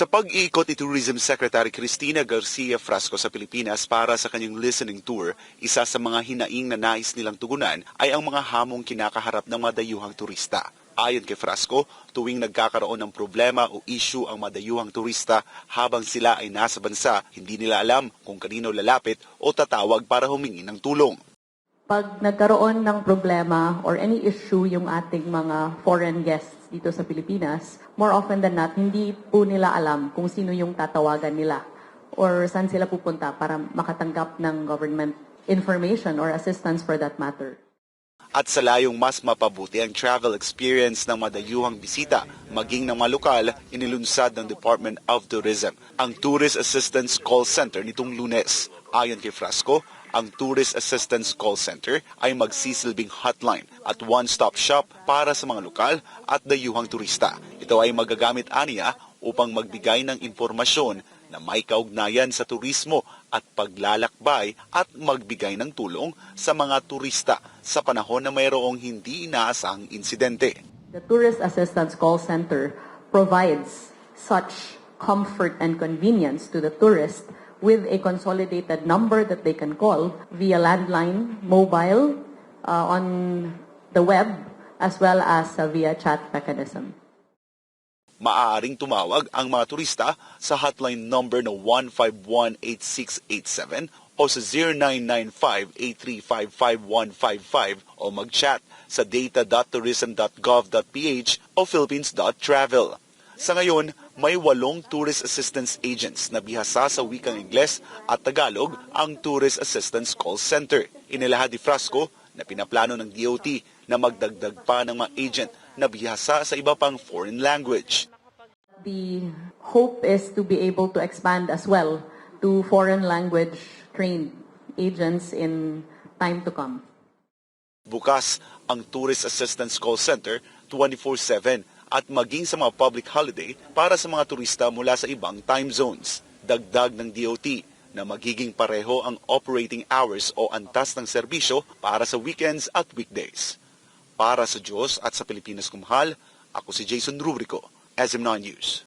Sa pag-iikot ni Tourism Secretary Cristina Garcia Frasco sa Pilipinas para sa kanyang listening tour, isa sa mga hinaing na nais nilang tugunan ay ang mga hamong kinakaharap ng madayuhang turista. Ayon kay Frasco, tuwing nagkakaroon ng problema o issue ang madayuhang turista habang sila ay nasa bansa, hindi nila alam kung kanino lalapit o tatawag para humingi ng tulong. Pag nagkaroon ng problema or any issue yung ating mga foreign guests dito sa Pilipinas, more often than not, hindi po nila alam kung sino yung tatawagan nila or saan sila pupunta para makatanggap ng government information or assistance for that matter. At sa layong mas mapabuti ang travel experience ng madayuhang bisita, maging ng mga lokal, inilunsad ng Department of Tourism ang Tourist Assistance Call Center nitong lunes. Ayon kay Frasco, ang Tourist Assistance Call Center ay magsisilbing hotline at one-stop shop para sa mga lokal at dayuhang turista. Ito ay magagamit aniya upang magbigay ng impormasyon na may kaugnayan sa turismo at paglalakbay at magbigay ng tulong sa mga turista sa panahon na mayroong hindi inaasang insidente. The Tourist Assistance Call Center provides such comfort and convenience to the tourist with a consolidated number that they can call via landline, mobile, uh, on the web, as well as uh, via chat mechanism. Maaaring tumawag ang mga turista sa hotline number na 1518687 o sa 0995-8355155 o mag-chat sa data.tourism.gov.ph o philippines.travel. Sa ngayon, may walong tourist assistance agents na bihasa sa wikang Ingles at Tagalog ang Tourist Assistance Call Center. Inilahad ni Frasco na pinaplano ng DOT na magdagdag pa ng mga agent na bihasa sa iba pang foreign language. The hope is to be able to expand as well to foreign language trained agents in time to come. Bukas ang Tourist Assistance Call Center 24-7 at maging sa mga public holiday para sa mga turista mula sa ibang time zones. Dagdag ng DOT na magiging pareho ang operating hours o antas ng serbisyo para sa weekends at weekdays. Para sa Diyos at sa Pilipinas Kumahal, ako si Jason Rubrico, SM9 News.